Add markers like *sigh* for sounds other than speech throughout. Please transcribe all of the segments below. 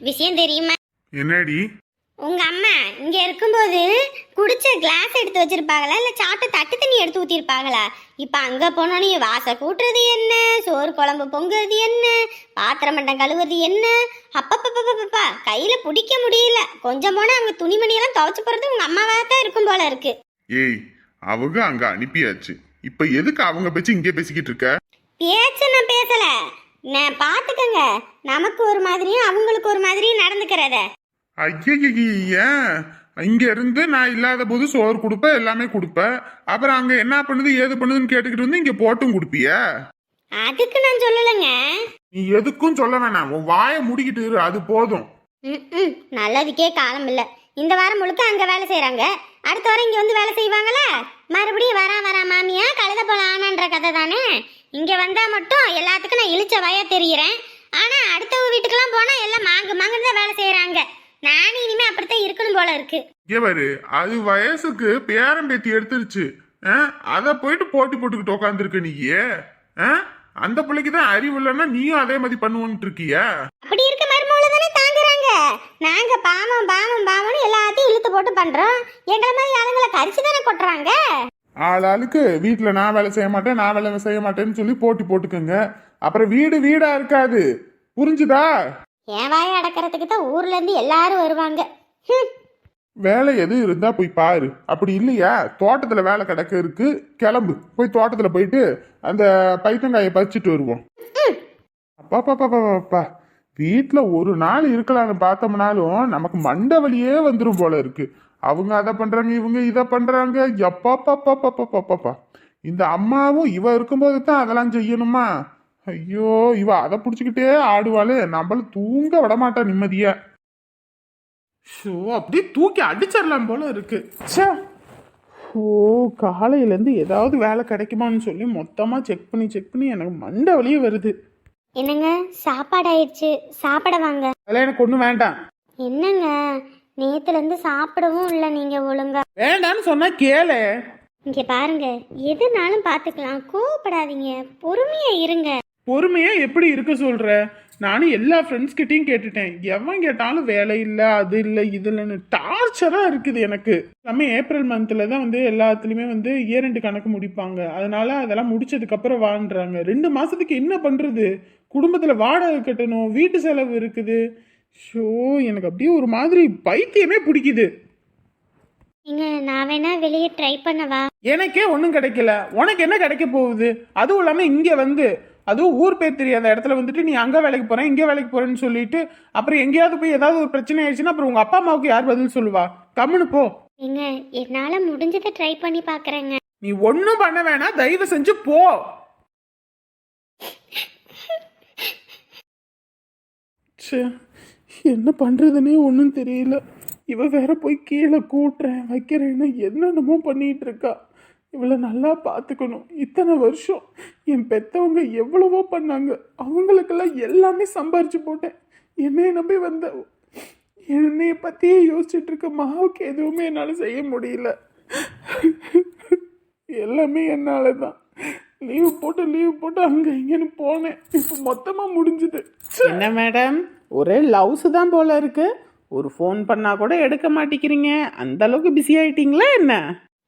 விஷயம் தெரியுமா? என்னடி? உங்க அம்மா இங்க இருக்கும்போது குடிச்ச கிளாஸ் எடுத்து வச்சிருப்பாங்களா? இல்ல சாப்பிட்ட தட்டு தண்ணி எடுத்து ஊத்திருப்பாங்களா இப்ப அங்க போனோனே வாச கூட்டுறது என்ன? சோறு குழம்பு பொங்குறது என்ன? பாத்திரம் மண்டம் கழுவுறது என்ன? அப்பப்பப்பப்பப்பா கையில பிடிக்க முடியல. கொஞ்சம் போனா அவங்க துணிமணியெல்லாம் துவைச்சு போறது உங்க அம்மாவா தான் இருக்கும் போல இருக்கு. ஏய் அவங்க அங்க அனுப்பியாச்சு. இப்ப எதுக்கு அவங்க பேச்சு இங்கே பேசிக்கிட்டு இருக்க? பேச்சு நான் பேசல. நான் பாத்துக்கங்க. நமக்கு ஒரு மாதிரியும் அவங்களுக்கு ஒரு மாதிரியும் நடந்துக்கிறத. ஐயா இங்க இருந்து நான் இல்லாத போது சோறு கொடுப்பேன் எல்லாமே கொடுப்பேன் அப்புறம் அங்க என்ன பண்ணுது ஏது பண்ணுதுன்னு கேட்டுக்கிட்டு வந்து இங்க போட்டும் கொடுப்பிய? அதுக்கு நான் சொல்லலைங்க. நீ எதுக்கும் சொல்ல வேணாம். உன் வாயை முடிக்கிட்டு இரு அது போதும். ம். நல்லதுக்கே காலம் இல்ல. இந்த வாரம் முழுக்க அங்க வேலை செய்றாங்க. அடுத்த வாரம் இங்க வந்து வேலை செய்வாங்களா? மறுபடியும் வரா வரா மாமியா கழுத போல ஆனான்ற கதை தானே? இங்க வந்தா மட்டும் எல்லாத்துக்கும் நான் இழிச்ச வயா தெரியுறேன். ஆனா அடுத்தவங்க வீட்டுக்கெல்லாம் போனா எல்லாம் மாங்கு மாங்குன்னு தான் வேலை செய்யறாங்க நானும் இனிமே அப்படித்தான் இருக்கணும் போல இருக்கு. பாரு அது வயசுக்கு பேரம் பேத்தி எடுத்துருச்சு. அத போயிட்டு போட்டி போட்டுக்கிட்டு உட்காந்துருக்க நீ அந்த பிள்ளைக்கு தான் அறிவு இல்லைன்னா நீயும் அதே மாதிரி பண்ணுவோன்ட்டு இருக்கியா? அப்படி இருக்க மருமகளை தானே தாங்குறாங்க. நாங்க பாவம் பாவம் பாவம்னு எல்லாத்தையும் இழுத்து போட்டு பண்றோம். எங்களை மாதிரி ஆளுங்களை கரிச்சு தானே கொட்டுறாங்க? ஆளாளுக்கு வீட்டில் நான் வேலை செய்ய மாட்டேன் நான் வேலை செய்ய மாட்டேன்னு சொல்லி போட்டி போட்டுக்கோங்க. அப்புறம் வீடு வீடா இருக்காது. புரிஞ்சுதா? என் வாயை அடக்கிறதுக்கு தான் ஊர்ல இருந்து எல்லாரும் வருவாங்க. வேலை எது இருந்தா போய் பாரு. அப்படி இல்லையா? தோட்டத்துல வேலை கிடக்க இருக்கு. கிளம்பு. போய் தோட்டத்துல போயிட்டு அந்த பைத்தங்காயை பறிச்சுட்டு வருவோம். அப்பா பாப்பா பாப்பா வீட்டில் ஒரு நாள் இருக்கலாம்னு பார்த்தோம்னாலும் நமக்கு மண்டை வலியே வந்துடும் போல இருக்கு. அவங்க அதை பண்ணுறாங்க இவங்க இதை பண்ணுறாங்க எப்பாப்பாப்பாப்பாப்பாப்பாப்பா பாப்பா பாப்பாப்பா இந்த அம்மாவும் இவ இருக்கும்போது தான் அதெல்லாம் செய்யணுமா? ஐயோ இவ அதை பிடிச்சிக்கிட்டே ஆடுவாளே. நம்மள தூங்க விட மாட்டா நிம்மதியா. ஷோ அப்படியே தூக்கி அடிச்சிடலாம் போல இருக்கு. ச்சே. ஓ காலையிலேருந்து ஏதாவது வேலை கிடைக்குமான்னு சொல்லி மொத்தமாக செக் பண்ணி செக் பண்ணி எனக்கு மண்டை வலியே வருது. என்னங்க சாப்பாடு ஆயிடுச்சு சாப்பிட வாங்க. அதெல்லாம் எனக்கு ஒன்றும் வேண்டாம். என்னங்க நேத்துல இருந்து சாப்பிடவும் இல்லை நீங்க ஒழுங்கா. வேண்டான்னு சொன்னா கேளு. இங்க பாருங்க எதுனாலும் பாத்துக்கலாம். கோவப்படாதீங்க. பொறுமையா இருங்க. பொறுமையா எப்படி இருக்க சொல்ற? நானும் எல்லா ஃப்ரெண்ட்ஸ் கிட்டயும் கேட்டுட்டேன். எவன் கேட்டாலும் வேலை இல்லை அது இல்லை இது இல்லைன்னு டார்ச்சரா இருக்குது எனக்கு. எல்லாமே ஏப்ரல் மந்த்ல தான் வந்து எல்லாத்துலயுமே வந்து இயர் ரெண்டு கணக்கு முடிப்பாங்க. அதனால அதெல்லாம் முடிச்சதுக்கு அப்புறம் வாங்குறாங்க. ரெண்டு மாசத்துக்கு என்ன பண்றது? குடும்பத்துல வாடகை கட்டணும் வீட்டு செலவு இருக்குது. ஷோ எனக்கு அப்படியே ஒரு மாதிரி பைத்தியமே பிடிக்குது. நீங்க நான் வேணா வெளியே ட்ரை பண்ணவா? எனக்கே ஒன்றும் கிடைக்கல. உனக்கு என்ன கிடைக்க போகுது? அதுவும் இல்லாமல் இங்கே வந்து அதுவும் ஊர் பேர் தெரியாத இடத்துல வந்துட்டு நீ அங்கே வேலைக்கு போகிறேன் இங்கே வேலைக்கு போகிறேன்னு சொல்லிட்டு அப்புறம் எங்கேயாவது போய் ஏதாவது ஒரு பிரச்சனை ஆயிடுச்சுன்னா அப்புறம் உங்கள் அப்பா அம்மாவுக்கு யார் பதில் சொல்லுவா? கம்முன்னு போ. நீங்க என்னால முடிஞ்சதை ட்ரை பண்ணி பாக்குறேங்க. நீ ஒன்றும் பண்ண வேணாம் தயவு செஞ்சு போ. ச்சே என்ன பண்ணுறதுனே ஒன்றும் தெரியல. இவ வேற போய் கீழே கூட்டுறேன் வைக்கிறேன்னு என்னென்னமோ பண்ணிகிட்டு இருக்கா. இவளை நல்லா பார்த்துக்கணும். இத்தனை வருஷம் என் பெத்தவங்க எவ்வளவோ பண்ணாங்க. அவங்களுக்கெல்லாம் எல்லாமே சம்பாரிச்சு போட்டேன். என்னைய நம்பி வந்த என்னைய பற்றியே யோசிச்சுட்டு இருக்க மாவுக்கு எதுவுமே என்னால் செய்ய முடியல. எல்லாமே என்னால் தான் லீவு போட்டு லீவு போட்டு அங்கே இங்கேன்னு போனேன். இப்போ மொத்தமாக முடிஞ்சுது. என்ன மேடம்? ஒரே லவ்ஸ் தான் போல இருக்கு. ஒரு ஃபோன் பண்ணா கூட எடுக்க மாட்டேங்கிறீங்க. அந்த அளவுக்கு பிஸி ஆயிட்டீங்களா என்ன?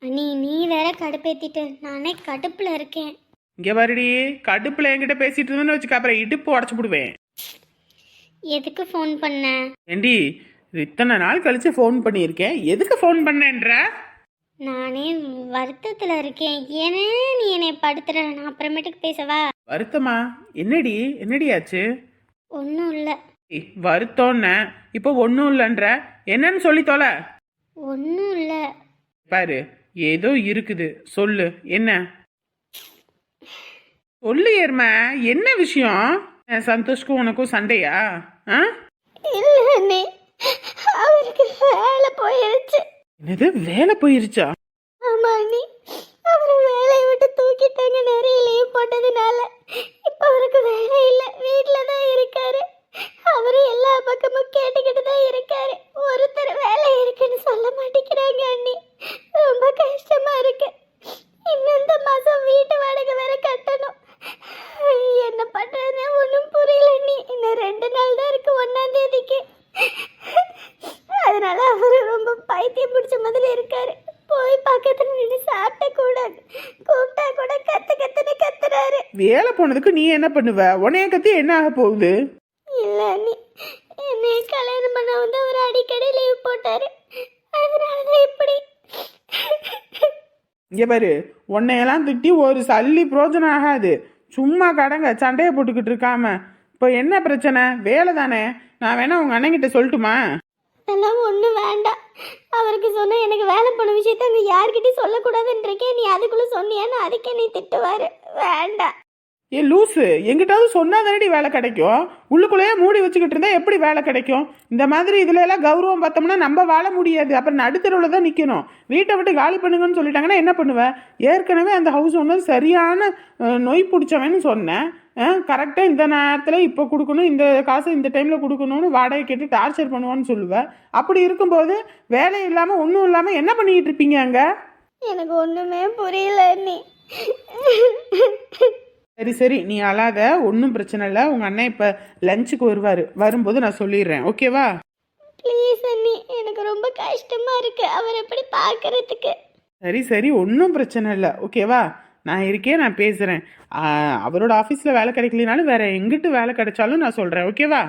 அண்ணி நீ வேற கடுப்பேத்திட்டு. நானே கடுப்புல இருக்கேன். இங்க வருடி கடுப்புல என்கிட்ட பேசிட்டு இருந்தேன்னு வச்சுக்க அப்புறம் இடுப்பு உடச்சு போடுவேன். எதுக்கு ஃபோன் பண்ண? ஏண்டி இத்தனை நாள் கழிச்சு ஃபோன் பண்ணியிருக்கேன். எதுக்கு ஃபோன் பண்ணேன்ற? நானே வருத்தத்துல இருக்கேன். ஏனே நீ என்னை படுத்துற? நான் அப்புறமேட்டுக்கு பேசவா? வருத்தமா? என்னடி? என்னடி ஆச்சு ஒன்றும் இல்லை. ஏய், வருத்தம்னு இப்போ ஒன்றும் இல்லைன்ற. என்னன்னு சொல்லி தொலை. ஒன்றும் இல்லை. பாரு ஏதோ இருக்குது. சொல்லு. என்ன? சொல்லு ஏர்மா என்ன விஷயம்? அஹ், சந்தோஷ்க்கும் உனக்கும் சண்டையா? ஆ? இல்லை அவருக்கு வேலை போயிருச்சு. என்னது வேலை போயிருச்சா? ஆமா அண்ணி. அவரை வேலையை விட்டு தூக்கிட்டாங்க. நிறைய லீவ் போட்டதுனால இப்போ அவருக்கு வேலை இல்லை. வீட்ல தான் இருக்காரு. அவரு எல்லா பக்கமும் கேட்டுக்கிட்டு தான் இருக்காரு. ஒருத்தர் வேலை இருக்குன்னு சொல்ல மாட்டேங்கிறாங்க அண்ணி ரொம்ப கஷ்டமா இருக்கு இன்னும் இந்த மாசம் வீட்டு வாடகை வேற கட்டணும் என்ன பண்றதுன்னு ஒன்றும் புரியல அண்ணி இன்னும் ரெண்டு நாள் தான் இருக்கு ஒன்னாம் தேதிக்கு வேலை போனதுக்கு நீ என்ன பண்ணுவ? உன்னைய கத்தி என்ன ஆக போகுது? இல்ல அண்ணி என்னை கல்யாணம் பண்ண வந்து அவர் அடிக்கடி லீவ் போட்டாரு. அதனாலதான் இப்படி. இங்க பாரு உன்னையெல்லாம் திட்டி ஒரு சல்லி பிரோஜனம் ஆகாது. சும்மா கடங்க சண்டையை போட்டுக்கிட்டு இருக்காம. இப்போ என்ன பிரச்சனை? வேலை தானே. நான் வேணா உங்க அண்ணன்கிட்ட சொல்லட்டுமா? அதெல்லாம் ஒன்றும் வேண்டாம். அவருக்கு சொன்ன எனக்கு வேலை போன விஷயத்த அங்கே யார்கிட்டயும் சொல்லக்கூடாதுன்றக்கே நீ அதுக்குள்ளே சொன்னியான்னு அதுக்கே நீ திட்டுவாரு. வேண்டாம். ஏ லூஸு எங்கிட்டாவது சொன்னால் தானடி வேலை கிடைக்கும். உள்ளுக்குள்ளேயே மூடி வச்சுக்கிட்டு இருந்தால் எப்படி வேலை கிடைக்கும்? இந்த மாதிரி இதுல எல்லாம் கௌரவம் பார்த்தோம்னா நம்ம வாழ முடியாது. அப்புறம் நடுத்தருவில் தான் நிற்கணும் வீட்டை விட்டு காலி பண்ணுங்கன்னு சொல்லிட்டாங்கன்னா என்ன பண்ணுவேன் ஏற்கனவே அந்த ஹவுஸ் ஓனர் சரியான நோய் நொய் பிடிச்சவன்னு சொன்னேன். கரெக்டாக இந்த நேரத்தில் இப்போ கொடுக்கணும் இந்த காசு இந்த டைமில் கொடுக்கணும்னு வாடகை கேட்டு டார்ச்சர் பண்ணுவான்னு சொல்லுவேன் அப்படி இருக்கும்போது வேலை இல்லாமல் ஒன்றும் இல்லாமல் என்ன பண்ணிக்கிட்டு இருப்பீங்க அங்கே? எனக்கு ஒன்றுமே புரியல நீ சரி சரி நீ அழாத ஒன்றும் பிரச்சனை இல்லை. உங்கள் அண்ணன் இப்போ லஞ்சுக்கு வருவார். வரும்போது நான் சொல்லிடுறேன். ஓகேவா ப்ளீஸ் அண்ணி எனக்கு ரொம்ப கஷ்டமா இருக்கு. அவர் எப்படி பார்க்கறதுக்கு? சரி சரி ஒன்றும் பிரச்சனை இல்லை. ஓகேவா நான் இருக்கேன் நான் பேசுகிறேன் அவரோட ஆஃபீஸில் வேலை கிடைக்கலனாலும் வேற எங்கிட்டு வேலை கிடைச்சாலும் நான் சொல்கிறேன் ஓகேவா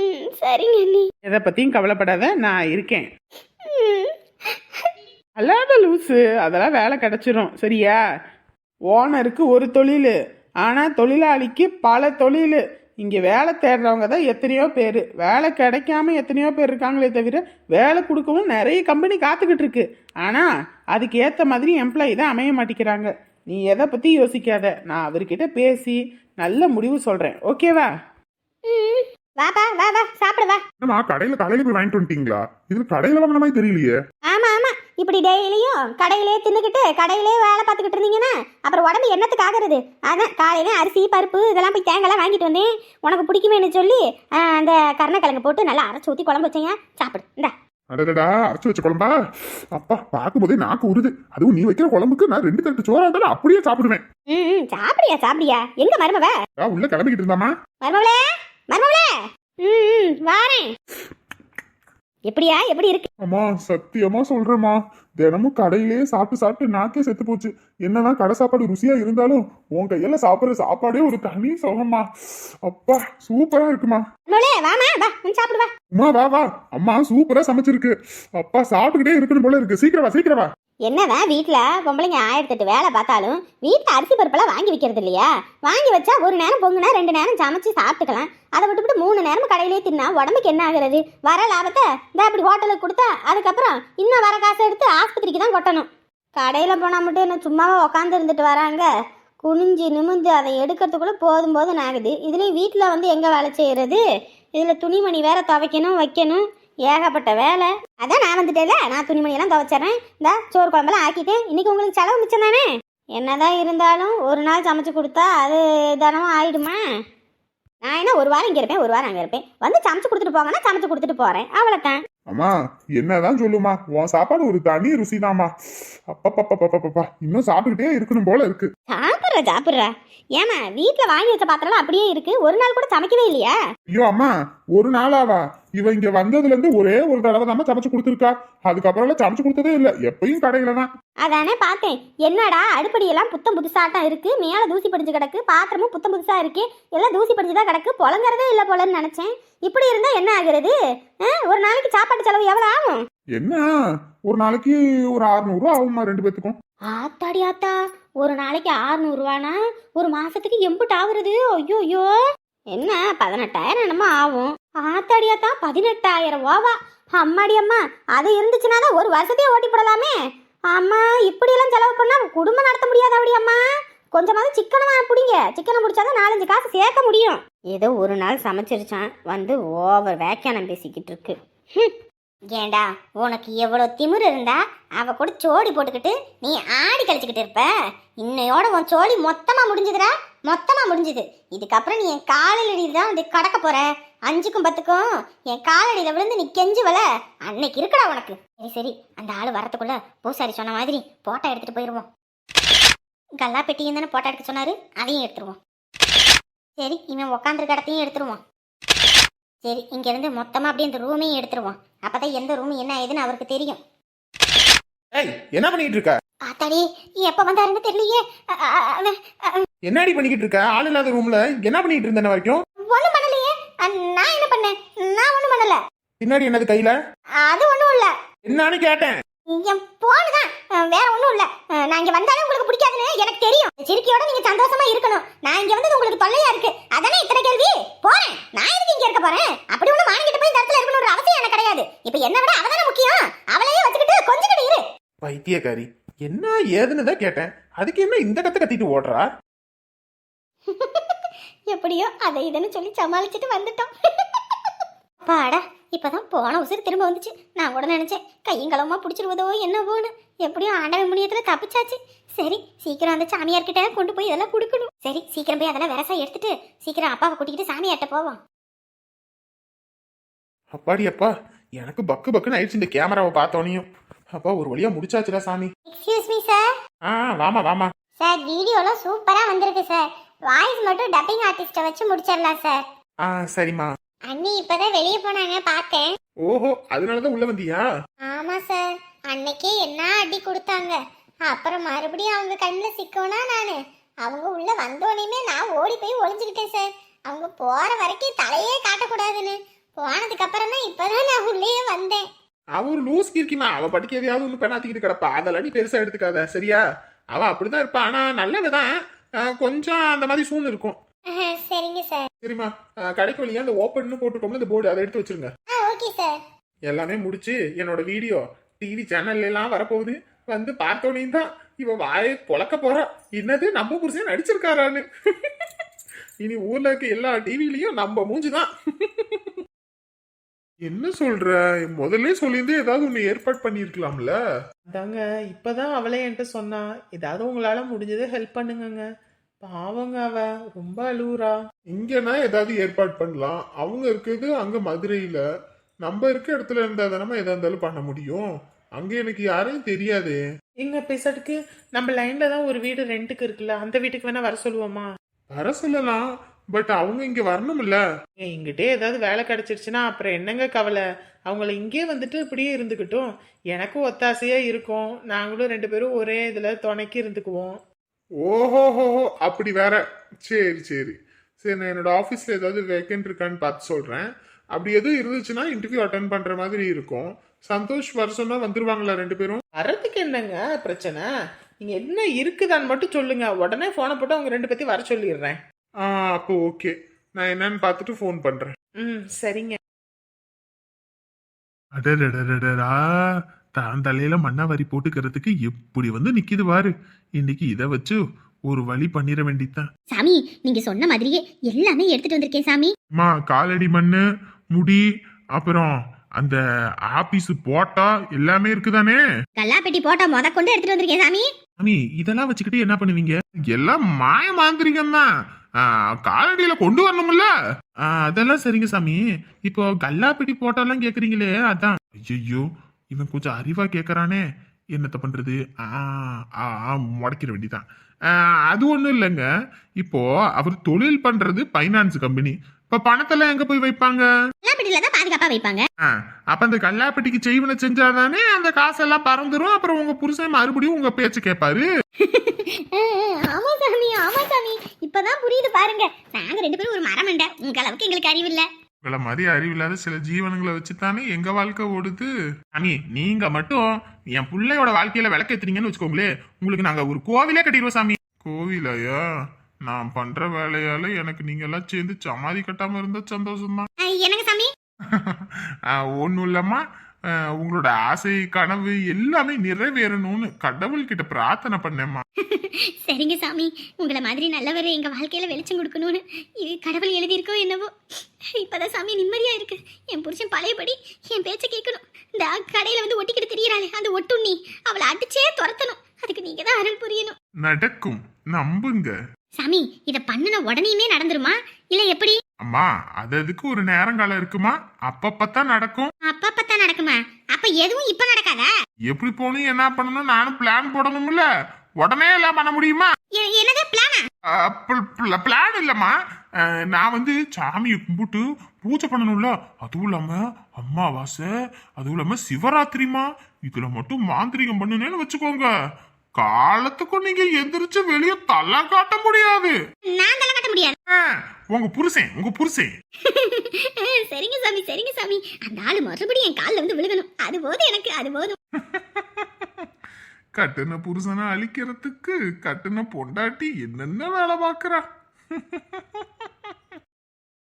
ம் சரிங்க அண்ணி. எதை பற்றியும் கவலைப்படாத நான் இருக்கேன். ம். அல்லாத லூஸு அதெல்லாம் வேலை கிடைச்சிரும். சரியா? ஓனருக்கு ஒரு தொழில். ஆனால் தொழிலாளிக்கு பல தொழில். இங்கே வேலை தேடுறவங்க தான் எத்தனையோ பேர். வேலை கிடைக்காம எத்தனையோ பேர் இருக்காங்களே தவிர வேலை கொடுக்கவும் நிறைய கம்பெனி காத்துக்கிட்டு இருக்கு. ஆனால் அதுக்கு ஏற்ற மாதிரி எம்ப்ளாயி தான் அமைய மாட்டேங்கிறாங்க. நீ எதை பற்றி யோசிக்காத. நான் அவர்கிட்ட பேசி நல்ல முடிவு சொல்கிறேன் ஓகேவா வாப்பா வா வா சாப்பிடு வா. என்னம்மா கடையில காலையில போய் வாங்கிட்டு வந்துட்டீங்களா? இது கடையில வாங்கின மாதிரி தெரியலையே. ஆமா ஆமா. இப்படி டெய்லியும் கடையிலே தின்னுக்கிட்டு கடையிலே வேலை பார்த்துக்கிட்டு இருந்தீங்கன்னா அப்புறம் உடம்பு என்னத்துக்கு ஆகுறது அதான் காலையில அரிசி பருப்பு இதெல்லாம் போய் தேங்காய்லாம் வாங்கிட்டு வந்தேன். உனக்கு பிடிக்குமேனு சொல்லி அந்த கருணக்கிழங்கு போட்டு நல்லா அரைச்சி ஊற்றி குழம்பு வச்சேங்க சாப்பிடு. இந்தா. அடடடா அரைச்சு வச்ச குழம்பா? அப்பா பார்க்கும்போதே நாக்கு உருது அதுவும் நீ வைக்கிற குழம்புக்கு நான் ரெண்டு தட்டு சோறா இருந்தாலும் அப்படியே சாப்பிடுவேன். ம் சாப்பிடியா சாப்பிடியா? எங்க மருமவ? உள்ள கிளம்பிக்கிட்டு இருந்தாமா மருமவளே மருமவளே. ம் வாரேன். எப்படியா? எப்படி இருக்கு? அம்மா சத்தியமா சொல்றேம்மா. தினமும் கடையிலேயே சாப்பிட்டு சாப்பிட்டு நாக்கே செத்து போச்சு. என்னதான் கடை சாப்பாடு ருசியா இருந்தாலும் உன் கையில சாப்பிடுற சாப்பாடே ஒரு தனி சுகம்மா. அப்பா சூப்பரா இருக்குமா. அம்மா வா வா. அம்மா சூப்பரா சமைச்சிருக்கு. அப்பா சாப்பிட்டுக்கிட்டே இருக்கணும் போல இருக்கு. சீக்கிரம் வா சீக்கிரம் வா. என்னதான் வீட்டில் பொம்பளைங்க ஆயிரத்தெட்டு வேலை பார்த்தாலும் வீட்டில் அரிசி பருப்பெல்லாம் வாங்கி வைக்கிறது இல்லையா? வாங்கி வச்சா ஒரு நேரம் பொங்குனா ரெண்டு நேரம் சமைச்சு சாப்பிட்டுக்கலாம். அதை விட்டுவிட்டு மூணு நேரம் கடையிலே தின்னா உடம்புக்கு என்ன ஆகுறது? வர லாபத்தை இந்த அப்படி ஹோட்டலுக்கு கொடுத்தா அதுக்கப்புறம் இன்னும் வர காசை எடுத்து ஆஸ்பத்திரிக்கு தான் கொட்டணும். கடையில் போனால் மட்டும் என்ன சும்மாவே உட்காந்து இருந்துட்டு வராங்க? குனிஞ்சு நிமிந்து அதை எடுக்கிறதுக்குள்ளே போதும் போதும் ஆகுது. இதுலேயும் வீட்டில் வந்து எங்கே வேலை செய்கிறது இதில் துணிமணி வேற துவைக்கணும் வைக்கணும். ஏகப்பட்ட வேலை. அதான் நான் வந்துட்டேல நான் துணிமணியெல்லாம் துவைச்சிட்றேன். இந்த சோறு குழம்பெல்லாம் ஆக்கிட்டேன் இன்னைக்கு உங்களுக்கு செலவு மிச்சம் தானே? என்னதான் இருந்தாலும் ஒரு நாள் சமைச்சு கொடுத்தா அது தினமும் ஆயிடுமா? நான் என்ன ஒரு வாரம் இங்கே இருப்பேன் ஒரு வாரம் அங்கே இருப்பேன். வந்து சமைச்சு கொடுத்துட்டு போங்கன்னா சமைச்சு கொடுத்துட்டு போகிறேன் அவ்வளோதான் அம்மா என்னதான் சொல்லுமா? உன் சாப்பாடு ஒரு தனி ருசிதாம்மா. அப்பப்பப்பப்பப்பப்பா இன்னும் சாப்பிட்டுக்கிட்டே இருக்கணும் போல இருக்கு. சாப்பிட்ற சாப்பிட்ற. ஏமா வீட்டில் வாங்கி வச்ச பாத்திரம்லாம் அப்படியே இருக்கு. ஒரு நாள் கூட சமைக்கவே இல்லையா? ஐயோ அம்மா ஒரு நாளாவா? இவ இங்க வந்ததுல இருந்து ஒரே ஒரு தடவை தான் சமைச்சு கொடுத்துருக்கா. அதுக்கப்புறம் சமைச்சு கொடுத்ததே இல்ல. எப்பயும் கடையில தான். அதானே பார்த்தேன். என்னடா அடுப்படியெல்லாம் புத்தம் புதுசாட்டம் இருக்கு. மேலே தூசி படிஞ்சு கிடக்கு. பாத்திரமும் புத்தம் புதுசா இருக்கு. எல்லாம் தூசி படிஞ்சு தான் கிடக்கு. புழங்குறதே இல்லை போலன்னு நினைச்சேன். இப்படி இருந்தா என்ன ஆகுறது? ஒரு நாளைக்கு சாப்பாட்டு செலவு எவ்வளோ ஆகும்? என்ன? ஒரு நாளைக்கு ஒரு 600 ரூபா ஆகுமா ரெண்டு பேத்துக்கும். ஆத்தாடி ஆத்தா. ஒரு நாளைக்கு ஆறுநூறுவானா ஒரு மாசத்துக்கு எம்புட்டு ஆகுறது? ஐயோ ஐயோ. என்ன பதினெட்டாயிரம் என்னமோ ஆகும். ஆத்தாடி தான் பதினெட்டாயிரம் ஓவா. அம்மாடி அம்மா அது இருந்துச்சுன்னா தான் ஒரு வருஷத்தையே ஓட்டி போடலாமே. அம்மா இப்படியெல்லாம் செலவு பண்ணா குடும்பம் நடத்த முடியாது அப்படி அம்மா? கொஞ்சமாவது சிக்கனமாக பிடிங்க. சிக்கனை பிடிச்சாதான் நாலஞ்சு காசு சேர்க்க முடியும். ஏதோ ஒரு நாள் சமைச்சிருச்சான். வந்து ஓவர் வேக்கியானம் பேசிக்கிட்டு இருக்கு. ஏண்டா உனக்கு எவ்வளோ திமிரு இருந்தா அவ கூட சோடி போட்டுக்கிட்டு நீ ஆடி கழிச்சுக்கிட்டு இருப்ப. இன்னையோட உன் சோழி மொத்தமா முடிஞ்சதுடா மொத்தமா முடிஞ்சது. இதுக்கப்புறம் நீ என் காலடியில் தான் வந்து கடக்க போற. அஞ்சுக்கும் பத்துக்கும் என் காலடியில விழுந்து நீ கெஞ்சுவல அன்னைக்கு இருக்குடா உனக்கு. சரி சரி அந்த ஆள் வரத்துக்குள்ள பூசாரி சொன்ன மாதிரி போட்டா எடுத்துட்டு போயிருவோம். கல்லா பெட்டியும் தானே போட்டா எடுக்க சொன்னாரு? அதையும் எடுத்துருவோம். சரி இவன் உக்காந்துருக்க இடத்தையும் எடுத்துருவோம் சரி இங்கேருந்து மொத்தமாக அப்படியே இந்த ரூமையும் எடுத்துருவோம். அப்பதான் எந்த ரூம் என்ன ஏதுன்னு அவருக்கு தெரியும். ஏய் என்ன பண்ணிட்டு இருக்க ஆத்தாடி எப்ப வந்தாருன்னு தெரியலையே. அ, அ, அ, அவன், அ, என்னடி பண்ணிக்கிட்டு இருக்க ஆள் இல்லாத ரூம்ல என்ன பண்ணிட்டு இருந்த வரைக்கும்? ஒண்ணும் பண்ணலையே. நான் என்ன பண்ணேன்? நான் ஒண்ணும் பண்ணல. பின்னாடி என்னது கையில? அது ஒண்ணும் இல்ல. என்னன்னு கேட்டேன். என் போனு தான். வேற ஒண்ணும் இல்ல. நான் இங்க வந்தாலே உங்களுக்கு பிடிக்காதுன்னு எனக்கு தெரியும். சிரிக்கியோட நீங்க சந்தோஷமா இருக்கணும். நான் இங்க வந்தது உங்களுக்கு தொல்லையா இருக்கு. அதானே இத்தனை கேள்வி? போறேன். நான் எதுக்கு இங்க இருக்க போறேன்? அப்படி ஒண்ணு மானிக்கிட்டு போய் இந்த இடத்துல இருக்கணும்ன்ற அவசியம் எனக்கு கிடையாது. இப்ப என்ன விட அவதானே முக்கியம். அவளையே வச்சுக்கிட்டு கொஞ்சம் இரு. பைத்தியக்காரி என்ன ஏதுன்னு தான் கேட்டேன். அதுக்கு என்ன இந்த கத்தை கத்திட்டு ஓடுறா? *laughs* எப்படியோ அதை இதுன்னு சொல்லி சமாளிச்சுட்டு வந்துட்டோம். *laughs* பாடா. இப்பதான் போன உசுறு திரும்ப வந்துச்சு. நான் கூட நினைச்சேன் கையும் களவுமா பிடிச்சிருவதோ என்னவோன்னு. எப்படியோ ஆண்டவன் முனியத்துல தப்பிச்சாச்சு. சரி சீக்கிரம் அந்த சாமியார்கிட்ட கொண்டு போய் இதெல்லாம் கொடுக்கணும். சரி சீக்கிரம் போய் அதெல்லாம் விரசா எடுத்துட்டு சீக்கிரம் அப்பாவை கூட்டிக்கிட்டு சாமியார்ட்ட போவோம். அப்பாடி அப்பா எனக்கு பக்கு பக்குன்னு ஆயிடுச்சு இந்த கேமராவை பார்த்தோனையும். அப்பா ஒரு வழியா முடிச்சாச்சுடா சாமி. எக்ஸ்கியூஸ் மீ சார் ஆ வாமா வாமா. சார் வீடியோலாம் சூப்பரா வந்திருக்கு சார் வாய்ஸ் மட்டும் டப்பிங் ஆர்டிஸ்ட வச்சு முடிச்சிடலாம் சார் ஆ சரிம்மா. அண்ணி இப்பதான் வெளியே போனாங்க பார்த்தேன். ஓஹோ அதனாலதான் உள்ள வந்தியா? ஆமா சார். அன்னைக்கே என்ன அடி கொடுத்தாங்க. அப்புறம் மறுபடியும் அவங்க கண்ணில் சிக்கோனா நானு? அவங்க உள்ள வந்தோடனே நான் ஓடி போய் ஒளிஞ்சுக்கிட்டேன் சார். அவங்க போற வரைக்கும் தலையே காட்டக்கூடாதுன்னு. போனதுக்கு அப்புறம் தான் இப்பதான் நான் உள்ளேயே வந்தேன். அவ ஒரு லூஸ் கிருக்கிமா. அவ படிக்க எதையாவது ஒன்று பெணாத்திக்கிட்டு கிடப்பா. அதெல்லாம் நீ பெருசா எடுத்துக்காத சரியா? அவ அப்படிதான் இருப்பா. ஆனா நல்லவதான். ஆ, கொஞ்சம் அந்த மாதிரி சூழ்நிலை இருக்கும். சரிங்க சார். சரிம்மா. கடைக்கு வழியா அந்த ஓப்பன் போட்டுக்கோம்ல இந்த போர்டு அதை எடுத்து வச்சிருங்க. Ah okay sir. எல்லாமே முடிச்சு என்னோட வீடியோ டிவி சேனல்ல எல்லாம் வரப்போகுது. வந்து பார்த்தோன்னே தான் இவ வாயை பொழக்க போறா. என்னது நம்ம புருஷன் நடிச்சிருக்காரான்னு. இனி ஊர்ல இருக்க எல்லா டிவிலையும் நம்ம மூஞ்சுதான் என்ன சொல்ற? முதல்ல சொல்லியிருந்தே ஏதாவது ஒண்ணு ஏற்பாடு பண்ணிருக்கலாம்ல அதாங்க இப்பதான் அவளே என்கிட்ட சொன்னா ஏதாவது உங்களால முடிஞ்சதை ஹெல்ப் பண்ணுங்கங்க. பாவங்க அவ ரொம்ப அழுவுறா. இங்கன்னா ஏதாவது ஏற்பாடு பண்ணலாம். அவங்க இருக்குது அங்க மதுரையில. நம்ம இருக்க இடத்துல இருந்தா தானே எதா இருந்தாலும் பண்ண முடியும். அங்க எனக்கு யாரையும் தெரியாது. எங்க பேசுறதுக்கு நம்ம லைன்ல தான் ஒரு வீடு ரெண்டுக்கு இருக்குல்ல அந்த வீட்டுக்கு வேணா வர சொல்லுவோமா? வர சொல்லலாம். பட் அவங்க இங்க வரணும்ல. எங்கிட்டே ஏதாவது வேலை கிடைச்சிருச்சுன்னா அப்புறம் என்னங்க கவலை? அவங்கள இங்கே வந்துட்டு இப்படியே இருந்துக்கிட்டும் எனக்கும் ஒத்தாசையா இருக்கும். நாங்களும் ரெண்டு பேரும் ஒரே இதுல துணைக்கி இருந்துக்குவோம். ஓஹோஹோ அப்படி வேற. சரி சரி. சரி நான் என்னோட ஆஃபீஸில் ஏதாவது வேக்கன்ட் இருக்கான்னு பார்த்து சொல்கிறேன் அப்படி எதுவும் இருந்துச்சுன்னா இன்டர்வியூ அட்டன் பண்ணுற மாதிரி இருக்கும். சந்தோஷ் வர சொன்னா வந்துருவாங்களா ரெண்டு பேரும்? வர்றதுக்கு என்னங்க பிரச்சனை? நீங்க என்ன இருக்குதான்னு மட்டும் சொல்லுங்க. உடனே போனை போட்டு அவங்க ரெண்டு பேத்தையும் வர சொல்லிடுறேன். ஆ அப்போ ஓகே நான் என்னன்னு பார்த்துட்டு ஃபோன் பண்ணுறேன் ம் சரிங்க. அடடடடடா தான் தலையில மண்ணா வரி போட்டுக்கிறதுக்கு எப்படி வந்து நிக்குது பாரு. இன்னைக்கு இதை வச்சு ஒரு வழி பண்ணிட வேண்டியதுதான் சாமி நீங்க சொன்ன மாதிரியே எல்லாமே எடுத்துட்டு வந்திருக்கேன் சாமி. அம்மா காலடி மண்ணு முடி அப்புறம் அந்த ஆபீஸ் போட்டா எல்லாமே இருக்குதானே? கல்லாப்பெட்டி போட்டா முத கொண்டு எடுத்துட்டு வந்திருக்கேன் சாமி. சாமி இதெல்லாம் வச்சுக்கிட்டு என்ன பண்ணுவீங்க? எல்லாம் மாய மாந்திரிகம் தான். காலடியில கொண்டு வரணும்ல. அதெல்லாம் சரிங்க சாமி. இப்போ கல்லாப்பெட்டி போட்டாலாம் கேக்குறீங்களே அதான். ஐயோ இவன் கொஞ்சம் அறிவா கேக்குறானே. என்னத்த பண்றது? ஆ ஆ, முடக்கிற வேண்டிதான். அது ஒண்ணும் இல்லைங்க. இப்போ அவர் தொழில் பண்றது பைனான்ஸ் கம்பெனி இப்ப பணத்தெல்லாம் எங்க போய் வைப்பாங்க? பாதுகாப்பா வைப்பாங்க. அப்ப அந்த கல்லாப்பெட்டிக்கு செய்வனை செஞ்சாதானே அந்த காசெல்லாம் பறந்துரும். அப்புறம் உங்க புருஷன் மறுபடியும் உங்க பேச்சு கேட்பாரு *laughs* ஆமா சாமி ஆமா சாமி. இப்பதான் புரியுது பாருங்க. நாங்க ரெண்டு பேரும் ஒரு மரமண்ட. உங்க அளவுக்கு எங்களுக்கு அறிவில்ல. உங்களை மாதிரி அறிவில்லாத சில ஜீவனங்களை வச்சுத்தானே எங்க வாழ்க்கை ஓடுது? அனி நீங்க மட்டும் என் பிள்ளையோட வாழ்க்கையில விளக்கேத்துறீங்கன்னு வச்சுக்கோங்களேன். உங்களுக்கு நாங்க ஒரு கோவிலே கட்டிடுவோம் சாமி. கோவிலையா? நான் பண்ற வேலையால எனக்கு நீங்க எல்லாம் சேர்ந்து சமாதி கட்டாம இருந்தா சந்தோஷம்தான். அஹ், என்னங்க சாமி? ஒன்றும் இல்லம்மா. உங்களோட ஆசை கனவு எல்லாமே நிறைவேறணும்னு கடவுள்கிட்ட பிரார்த்தனை பண்ணேம்மா. *laughs* சரிங்க சாமி. உங்களை மாதிரி நல்லவர் எங்க வாழ்க்கையில வெளிச்சம் கொடுக்கணும்னு இது கடவுள் எழுதியிருக்கோ என்னவோ. இப்பதான் சாமி நிம்மதியா இருக்கு. என் புருஷன் பழையபடி என் பேச்ச கேட்கணும். இந்த கடையில வந்து ஒட்டிக்கிட்டு தெரியறாளே அந்த ஒட்டுண்ணி. அவளை அடிச்சே துரத்தணும். அதுக்கு நீங்க தான் அருள் புரியணும். நடக்கும். நம்புங்க. சாமி இத பண்ணுன உடனேயுமே நடந்துருமா? இல்ல எப்படி? அம்மா அது அதுக்கு ஒரு நேரங்காலம் இருக்குமா? அப்பப்பதான் நடக்கும். அப்பப்பத்தான் நடக்குமா? அப்ப எதுவும் இப்ப நடக்காதா? எப்படி போகணும் என்ன பண்ணணும்? நானும் பிளான் போடணும்ல. உடனே எல்லாம் பண்ண முடியுமா? என்னது பிளானா பிளான் இல்லம்மா. நான் வந்து சாமியை கும்பிட்டு பூஜை பண்ணணும்ல. அதுவும் இல்லாம அம்மாவாசை அதுவும் இல்லாம சிவராத்திரிமா இதுல மட்டும் மாந்திரிகம் பண்ணுனேன்னு வச்சுக்கோங்க. காலத்துக்கும் நீங்க எந்திரிச்சு வெளியே தள்ள காட்ட முடியாது. நான் தலை கட்ட முடியாது. உங்க புருஷன் உங்க புருஷன். *laughs* சரிங்க சாமி சரிங்க சாமி. அந்த ஆளு மறுபடியும் என் காலில் வந்து விழுகணும். அது போதும் எனக்கு அது போதும். *laughs* கட்டுன புருஷனை அழிக்கிறதுக்கு கட்டுன பொண்டாட்டி என்னென்ன வேலை பாக்குறா *laughs*